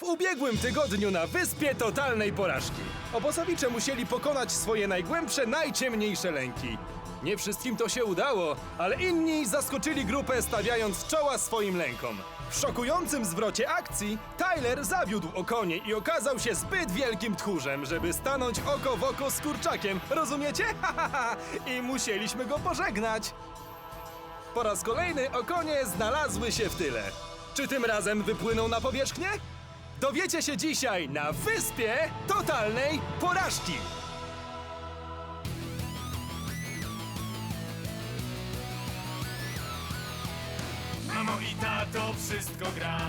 W ubiegłym tygodniu na wyspie totalnej porażki. Obozowicze musieli pokonać swoje najgłębsze, najciemniejsze lęki. Nie wszystkim to się udało, ale inni zaskoczyli grupę stawiając czoła swoim lękom. W szokującym zwrocie akcji Tyler zawiódł o konie i okazał się zbyt wielkim tchórzem, żeby stanąć oko w oko z kurczakiem. Rozumiecie? I musieliśmy go pożegnać. Po raz kolejny okonie znalazły się w tyle. Czy tym razem wypłyną na powierzchnię? Dowiecie się dzisiaj na wyspie totalnej porażki. Mamo i tato, wszystko gra.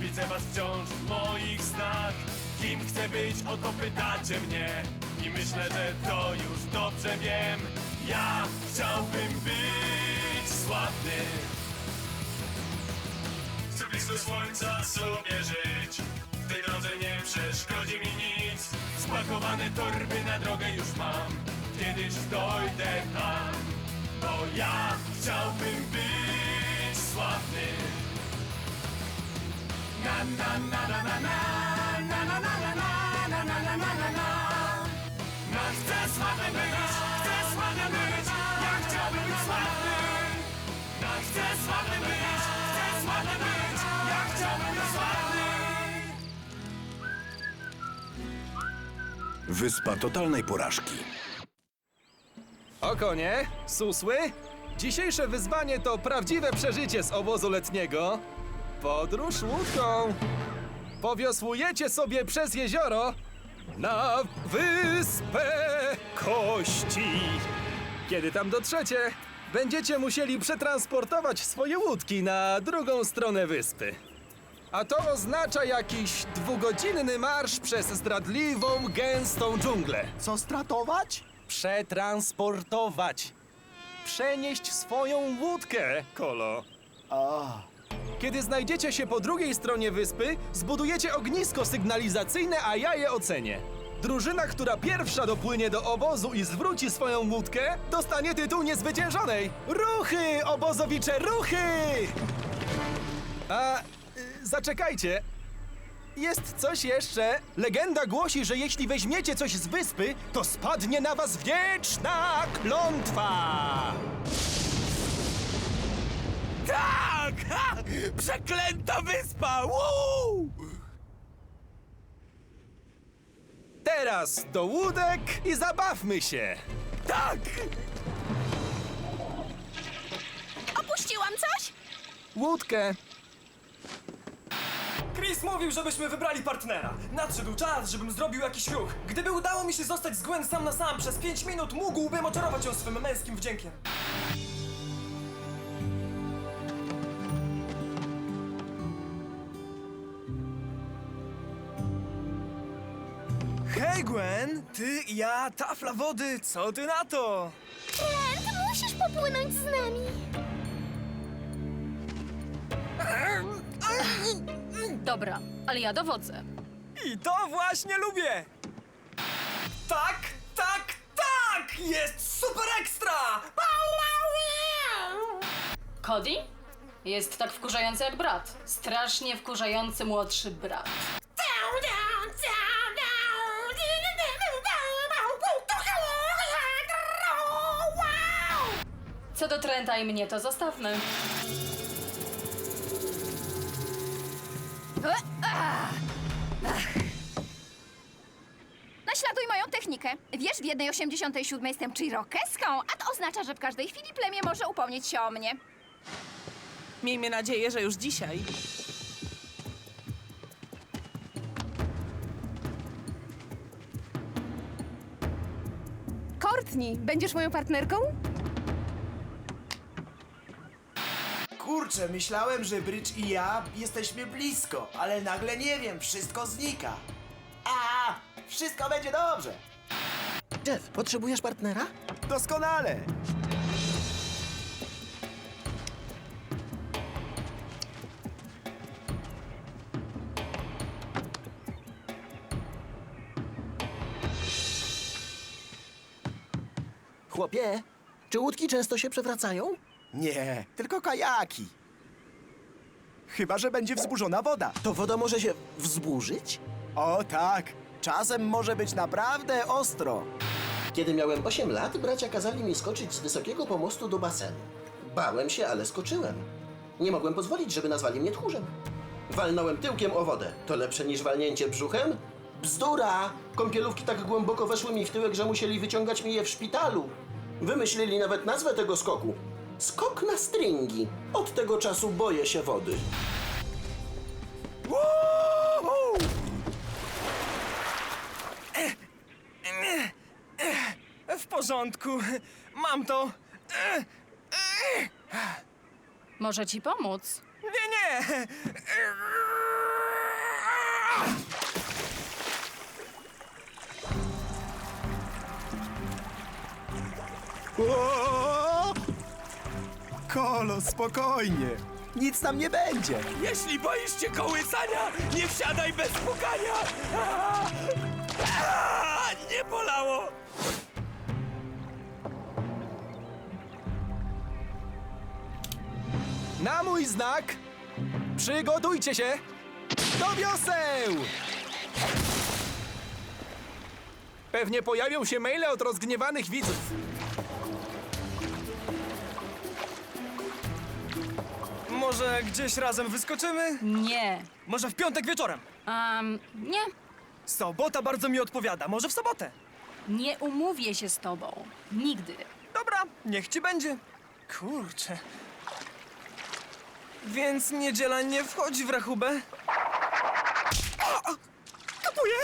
Widzę was wciąż w moich snach. Kim chcę być, o to pytacie mnie. I myślę, że to już dobrze wiem. Ja chciałbym być sławny Blisko słońca sobie żyć W tej drodze nie przeszkodzi mi nic Spakowane torby na drogę już mam Kiedyś dojdę tam Bo ja chciałbym być sławny Na na na na na na Na na na na na na na na na na na No chcę sławny być, chcę sławny być Ja chciałbym być sławny No chcę sławny być, Wyspa totalnej porażki. Okonie, susły, dzisiejsze wyzwanie to prawdziwe przeżycie z obozu letniego. Podróż łódką. Powiosłujecie sobie przez jezioro na wyspę kości. Kiedy tam dotrzecie, będziecie musieli przetransportować swoje łódki na drugą stronę wyspy. A to oznacza jakiś dwugodzinny marsz przez zdradliwą, gęstą dżunglę. Co stratować? Przetransportować. Przenieść swoją łódkę, Kolo. A, Kiedy znajdziecie się po drugiej stronie wyspy, zbudujecie ognisko sygnalizacyjne, a ja je ocenię. Drużyna, która pierwsza dopłynie do obozu i zwróci swoją łódkę, dostanie tytuł niezwyciężonej. Ruchy, obozowicze, ruchy! A, zaczekajcie. Jest coś jeszcze. Legenda głosi, że jeśli weźmiecie coś z wyspy, to spadnie na was wieczna klątwa! tak! Ha! Przeklęta wyspa! Woo! Teraz do łódek i zabawmy się! Tak! Opuściłam coś? Łódkę! Chris mówił, żebyśmy wybrali partnera. Nadszedł czas, żebym zrobił jakiś ruch. Gdyby udało mi się zostać z Gwen sam na sam przez 5 minut, mógłbym oczarować ją swym męskim wdziękiem. Hej Gwen, ty, ja, tafla wody, co ty na to? Trent, musisz popłynąć z nami. Dobra, ale ja dowodzę. I to właśnie lubię! Tak, tak, tak! Jest super ekstra! Cody? Jest tak wkurzający jak brat. Strasznie wkurzający młodszy brat. Co do Trenta i mnie, to zostawmy. Technikę. Wiesz, w 1,87 jestem chirokeską, a to oznacza, że w każdej chwili plemię może upomnieć się o mnie. Miejmy nadzieję, że już dzisiaj. Courtney, będziesz moją partnerką? Kurczę, myślałem, że Bridge i ja jesteśmy blisko, ale nagle nie wiem, wszystko znika. A, wszystko będzie dobrze. Jeff, potrzebujesz partnera? Doskonale. Chłopie, czy łódki często się przewracają? Nie, tylko kajaki. Chyba, że będzie wzburzona woda. To woda może się wzburzyć? O tak, czasem może być naprawdę ostro. Kiedy miałem 8 lat, bracia kazali mi skoczyć z wysokiego pomostu do basenu. Bałem się, ale skoczyłem. Nie mogłem pozwolić, żeby nazwali mnie tchórzem. Walnąłem tyłkiem o wodę. To lepsze niż walnięcie brzuchem? Bzdura! Kąpielówki tak głęboko weszły mi w tyłek, że musieli wyciągać mi je w szpitalu. Wymyślili nawet nazwę tego skoku. Skok na stringi. Od tego czasu boję się wody. Porządku. Mam to. E, Może ci pomóc? Nie, nie. O! Kolo, spokojnie. Nic tam nie będzie. Jeśli boisz się kołysania, nie wsiadaj bez pukania! A! A! Nie bolało! Na mój znak przygotujcie się do wioseł! Pewnie pojawią się maile od rozgniewanych widzów. Może gdzieś razem wyskoczymy? Nie. Może w piątek wieczorem? Um, nie. Sobota bardzo mi odpowiada. Może w sobotę? Nie umówię się z tobą. Nigdy. Dobra, niech ci będzie. Kurczę. Więc niedziela nie wchodzi w rachubę? O, kapuję!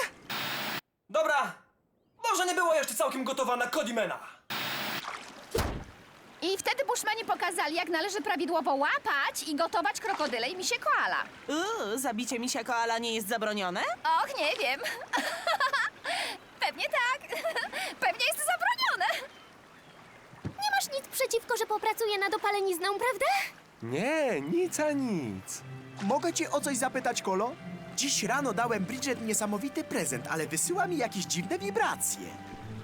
Dobra, może nie było jeszcze całkiem gotowa na Codymena. I wtedy Bushmani pokazali, jak należy prawidłowo łapać i gotować krokodyle i misie koala. Uuu, zabicie misia koala nie jest zabronione? Och, nie wiem. Pewnie tak. Pewnie jest zabronione. Nie masz nic przeciwko, że popracuję nad opalenizną, prawda? Nie, nic a nic. Mogę cię o coś zapytać, Kolo? Dziś rano dałem Bridget niesamowity prezent, ale wysyła mi jakieś dziwne wibracje.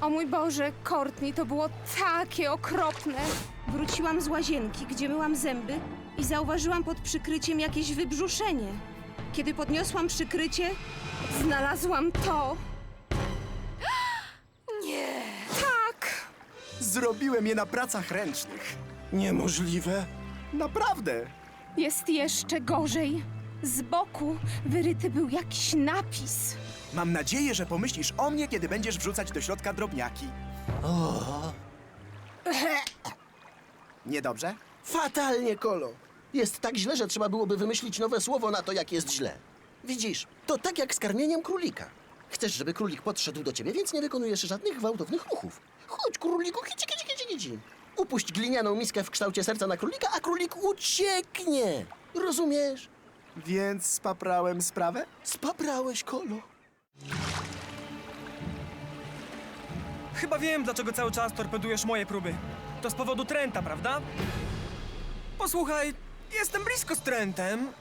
O mój Boże, Courtney, to było takie okropne. Wróciłam z łazienki, gdzie myłam zęby i zauważyłam pod przykryciem jakieś wybrzuszenie. Kiedy podniosłam przykrycie, znalazłam to. Nie. Tak. Zrobiłem je na pracach ręcznych. Niemożliwe. Naprawdę. Jest jeszcze gorzej. Z boku wyryty był jakiś napis. Mam nadzieję, że pomyślisz o mnie, kiedy będziesz wrzucać do środka drobniaki. Niedobrze? Fatalnie, Kolo. Jest tak źle, że trzeba byłoby wymyślić nowe słowo na to, jak jest źle. Widzisz, to tak jak z karmieniem królika. Chcesz, żeby królik podszedł do ciebie, więc nie wykonujesz żadnych gwałtownych ruchów. Chodź, króliku, kici, kici, kici, kici. Upuść glinianą miskę w kształcie serca na królika, a królik ucieknie. Rozumiesz? Więc spaprałem sprawę? Spaprałeś, Kolo. Chyba wiem, dlaczego cały czas torpedujesz moje próby. To z powodu Trenta, prawda? Posłuchaj, jestem blisko z Trentem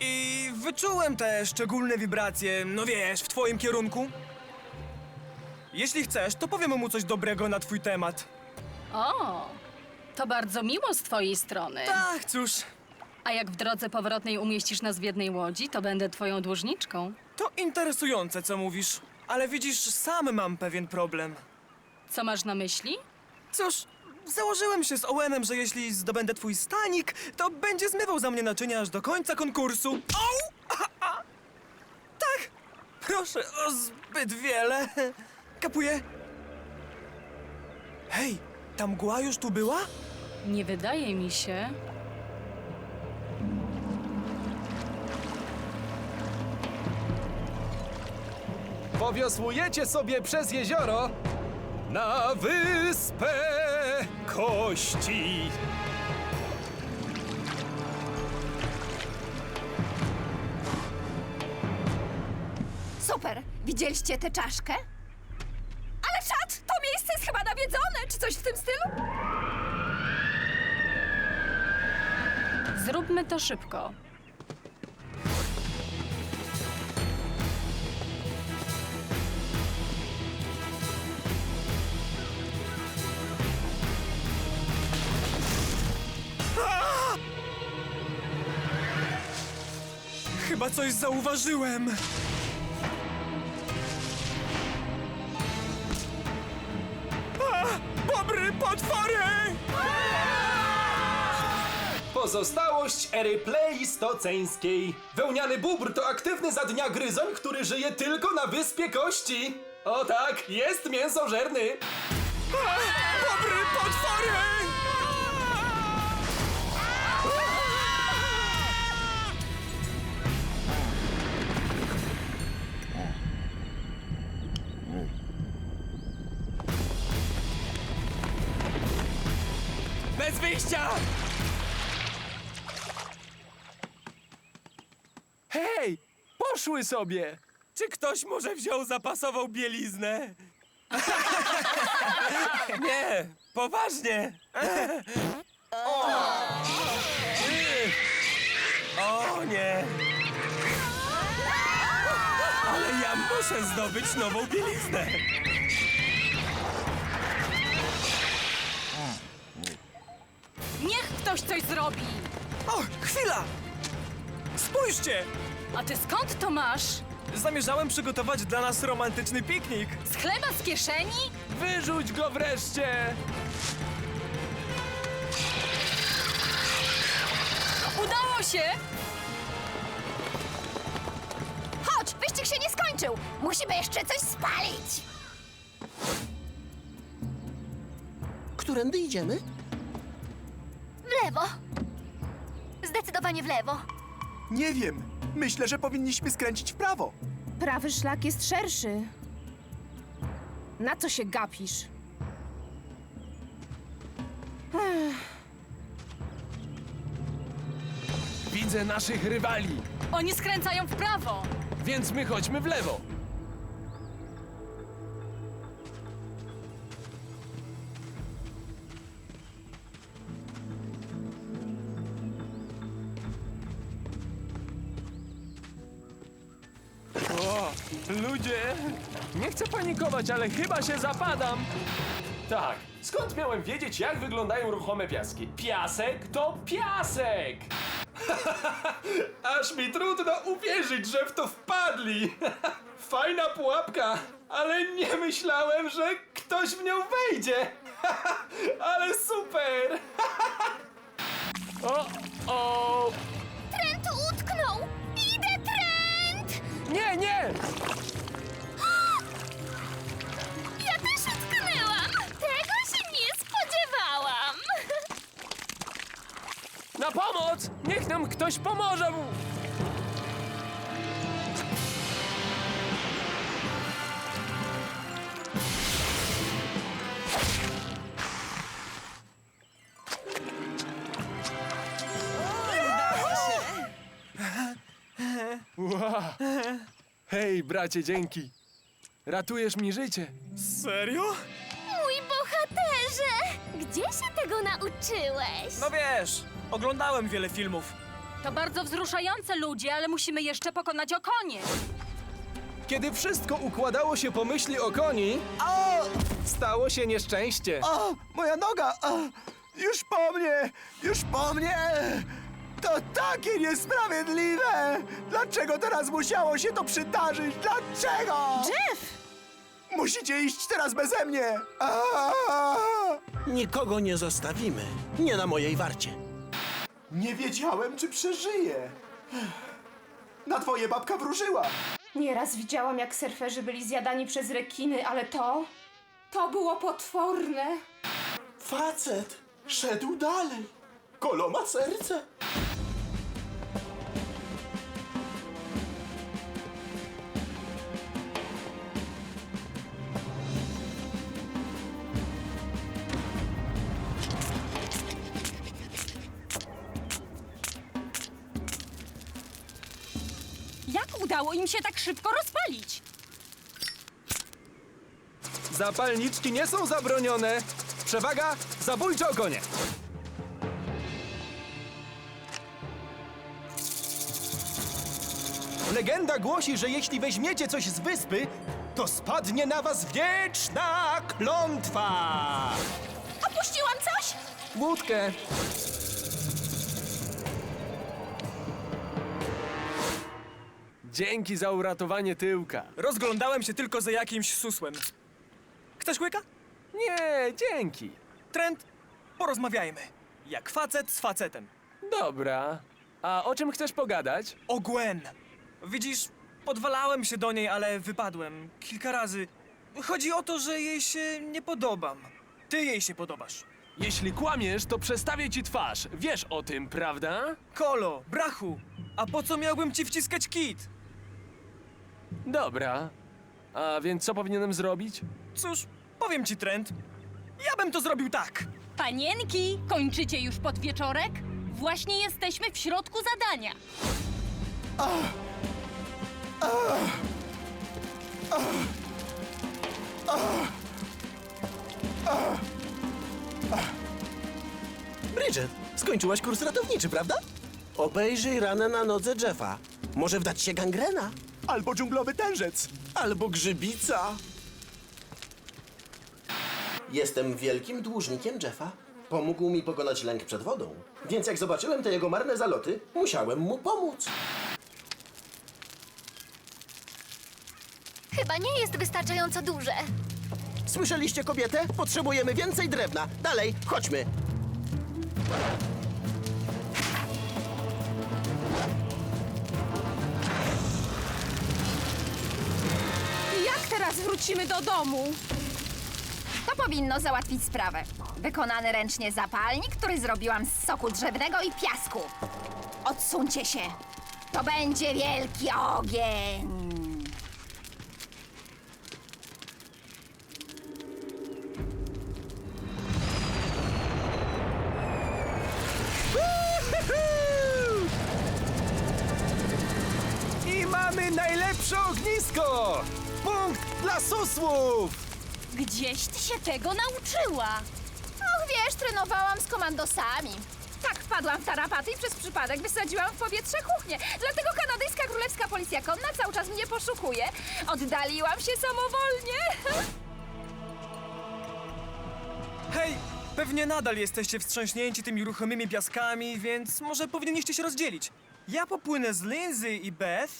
i wyczułem te szczególne wibracje, no wiesz, w twoim kierunku. Jeśli chcesz, to powiem mu coś dobrego na twój temat. O, to bardzo miło z twojej strony. Tak, cóż, A jak w drodze powrotnej umieścisz nas w jednej łodzi, to będę twoją dłużniczką. to interesujące, co mówisz, ale widzisz, sam mam pewien problem. Co masz na myśli? Cóż, założyłem się z Owenem, że jeśli zdobędę twój stanik, to będzie zmywał za mnie naczynia aż do końca konkursu. Au! A. Tak! Proszę o zbyt wiele. Kapuję. Hej, ta mgła już tu była? Nie wydaje mi się. Powiosłujecie sobie przez jezioro na wyspę kości. Super. Widzieliście tę czaszkę? Ale czad, to miejsce jest chyba nawiedzone, czy coś w tym stylu? Zróbmy to szybko. Chyba coś zauważyłem. Pozostałość ery pleistoceńskiej. Wełniany bóbr to aktywny za dnia gryzoń, który żyje tylko na wyspie kości. O tak, jest mięsożerny. Bobry, potwory! Bez wyjścia! Hej! Poszły sobie! Czy ktoś może wziął zapasową bieliznę? Nie, poważnie. O nie. Ale ja muszę zdobyć nową bieliznę. Niech ktoś coś zrobi! O, chwila! Spójrzcie! A ty skąd to masz? Zamierzałem przygotować dla nas romantyczny piknik. Z chleba z kieszeni? Wyrzuć go wreszcie! Udało się! Chodź, wyścig się nie skończył! Musimy jeszcze coś spalić! Którędy idziemy? W lewo. Zdecydowanie w lewo. Nie wiem. Myślę, że powinniśmy skręcić w prawo. Prawy szlak jest szerszy. Na co się gapisz? Widzę naszych rywali, Oni skręcają w prawo! więc my chodźmy w lewo. Chcę panikować, ale chyba się zapadam. Tak, skąd miałem wiedzieć, jak wyglądają ruchome piaski? Piasek to piasek! Aż mi trudno uwierzyć, że w to wpadli! Fajna pułapka, ale nie myślałem, że ktoś w nią wejdzie! ale super! o, o, Trent utknął! Idę, Trent! Nie, nie! Na pomoc! Niech nam ktoś pomoże! Wow. Hej, bracie, dzięki. Ratujesz mi życie. Serio? Mój bohaterze! Gdzie się tego nauczyłeś? No wiesz, oglądałem wiele filmów. To bardzo wzruszające ludzie, ale musimy jeszcze pokonać okonie. Kiedy wszystko układało się po myśli o koni, O! stało się nieszczęście. O! Moja noga! O! Już po mnie! Już po mnie! To takie niesprawiedliwe! Dlaczego teraz musiało się to przydarzyć? Dlaczego? Jeff! Musicie iść teraz beze mnie! Aaaa! Nikogo nie zostawimy. Nie na mojej warcie. Nie wiedziałem, czy przeżyję. Na twoje babka wróżyła. Nieraz widziałam, jak surferzy byli zjadani przez rekiny, ale to... To było potworne. Facet szedł dalej. Kolo ma serce. Jak udało im się tak szybko rozpalić? Zapalniczki nie są zabronione. Przewaga, zabójcze okonie. Legenda głosi, że jeśli weźmiecie coś z wyspy, to spadnie na was wieczna klątwa. Opuściłam coś? Łódkę. Dzięki za uratowanie tyłka. Rozglądałem się tylko za jakimś susłem. Chcesz łyka? Nie, dzięki. Trent, porozmawiajmy. Jak facet z facetem. Dobra. A o czym chcesz pogadać? O Gwen. Widzisz, podwalałem się do niej, ale wypadłem. Kilka razy. Chodzi o to, że jej się nie podobam. Ty jej się podobasz. Jeśli kłamiesz, to przestawię ci twarz. Wiesz o tym, prawda? Kolo, brachu, a po co miałbym ci wciskać kit? Dobra. A więc co powinienem zrobić? Cóż, powiem ci, Trent. Ja bym to zrobił tak. Panienki, kończycie już podwieczorek? Właśnie jesteśmy w środku zadania. Bridget, skończyłaś kurs ratowniczy, prawda? Obejrzyj ranę na nodze Jeffa. Może wdać się gangrena? Albo dżunglowy tężec. Albo grzybica. Jestem wielkim dłużnikiem Jeffa. Pomógł mi pokonać lęk przed wodą. Więc jak zobaczyłem te jego marne zaloty, musiałem mu pomóc. Chyba nie jest wystarczająco duże. Słyszeliście kobietę? Potrzebujemy więcej drewna. Dalej, chodźmy. Wrócimy do domu? To powinno załatwić sprawę. Wykonany ręcznie zapalnik, który zrobiłam z soku drzewnego i piasku. Odsuńcie się. To będzie wielki ogień. I mamy najlepsze ognisko! Dla susłów! Gdzieś ty się tego nauczyła. Och, wiesz, trenowałam z komandosami. Tak wpadłam w tarapaty i przez przypadek wysadziłam w powietrze kuchnię. Dlatego kanadyjska królewska policja konna cały czas mnie poszukuje. Oddaliłam się samowolnie. Hej, pewnie nadal jesteście wstrząśnięci tymi ruchomymi piaskami, więc może powinniście się rozdzielić. Ja popłynę z Lindsay i Beth,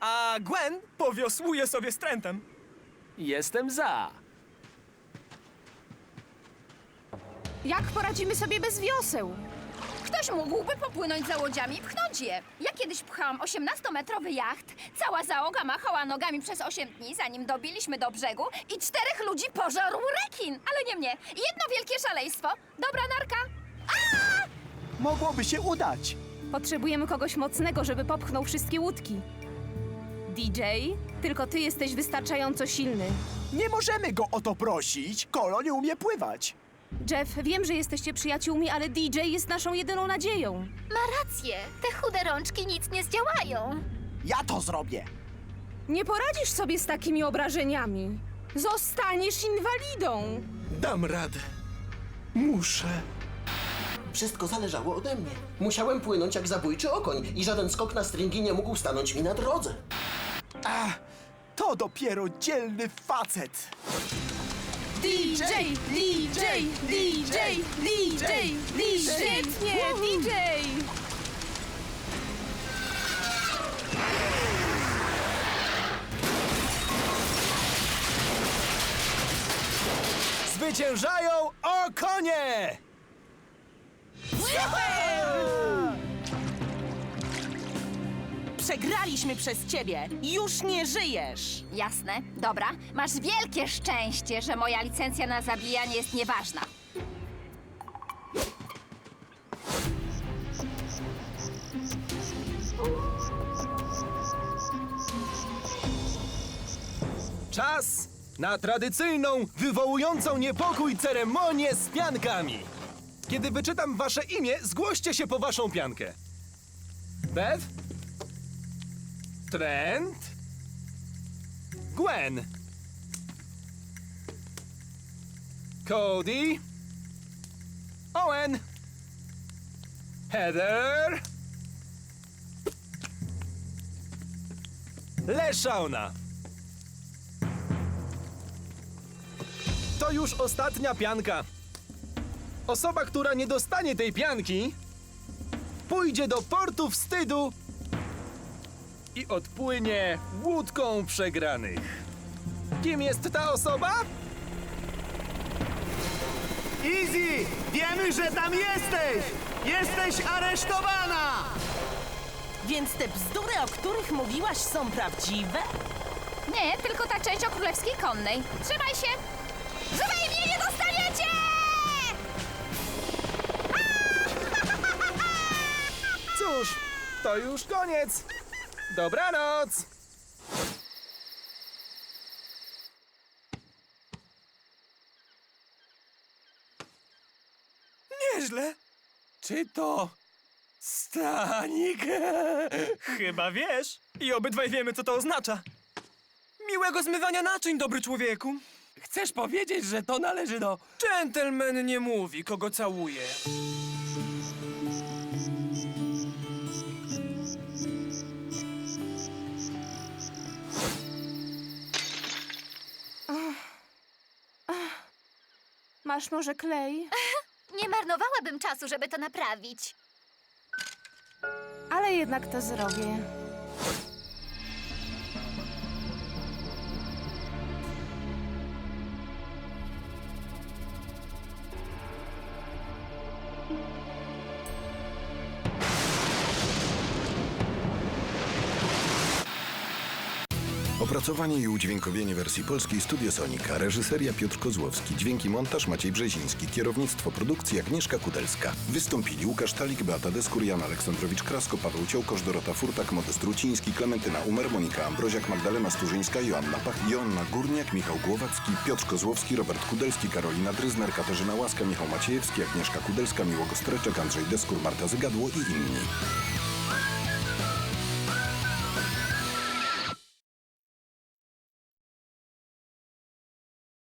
a Gwen powiosłuje sobie z Trentem. Jestem za. Jak poradzimy sobie bez wioseł? Ktoś mógłby popłynąć za łodziami i pchnąć je. Ja kiedyś pchałam 18-metrowy jacht. Cała załoga machała nogami przez 8 dni, zanim dobiliśmy do brzegu i czterech ludzi pożarł rekin. Ale nie mnie. Jedno wielkie szaleństwo. Dobra narka. Mogłoby się udać. Potrzebujemy kogoś mocnego, żeby popchnął wszystkie łódki. DJ, tylko ty jesteś wystarczająco silny. Nie możemy go o to prosić. Kolo nie umie pływać. Jeff, wiem, że jesteście przyjaciółmi, ale DJ jest naszą jedyną nadzieją. Ma rację, te chude rączki nic nie zdziałają. Ja to zrobię. Nie poradzisz sobie z takimi obrażeniami. Zostaniesz inwalidą. Dam radę. Muszę. Wszystko zależało ode mnie. Musiałem płynąć jak zabójczy okoń i żaden skok na stringi nie mógł stanąć mi na drodze. A, to dopiero dzielny facet. DJ, DJ, DJ, DJ, DJ. Świetnie, DJ. Zwyciężają o konie! Przegraliśmy przez ciebie. Już nie żyjesz. Jasne. Dobra. Masz wielkie szczęście, że moja licencja na zabijanie jest nieważna. Czas na tradycyjną, wywołującą niepokój ceremonię z piankami. Kiedy wyczytam wasze imię, zgłoście się po waszą piankę. Beth? Trent? Gwen? Cody? Owen? Heather? Leszauna. To już ostatnia pianka. Osoba, która nie dostanie tej pianki, pójdzie do portu wstydu i odpłynie łódką przegranych. Kim jest ta osoba? Easy! Wiemy, że tam jesteś! Jesteś aresztowana! Więc te bzdury, o których mówiłaś, są prawdziwe? Nie, tylko ta część o królewskiej konnej. Trzymaj się! Żywej mnie nie dostaniecie! Cóż, to już koniec. Dobranoc! Nieźle. Czy to stanik? Chyba wiesz. I obydwaj wiemy, co to oznacza. Miłego zmywania naczyń, dobry człowieku. Chcesz powiedzieć, że to należy do... Gentleman nie mówi, kogo całuje. Masz może klej? Nie marnowałabym czasu, żeby to naprawić. Ale jednak to zrobię. Opracowanie i udźwiękowienie wersji polskiej Studio Sonika. Reżyseria Piotr Kozłowski. Dźwięki montaż Maciej Brzeziński. Kierownictwo produkcji Agnieszka Kudelska. Wystąpili Łukasz Talik, Beata Deskur, Jan Aleksandrowicz Krasko, Paweł Ciołkosz, Dorota Furtak, Modest Ruciński, Klementyna Umer, Monika Ambroziak, Magdalena Sturzyńska, Joanna Pach, Joanna Górniak, Michał Głowacki, Piotr Kozłowski, Robert Kudelski, Karolina Dryzner, Katarzyna Łaska, Michał Maciejewski, Agnieszka Kudelska, Miłogo Streczek, Andrzej Deskur, Marta Zygadło i inni.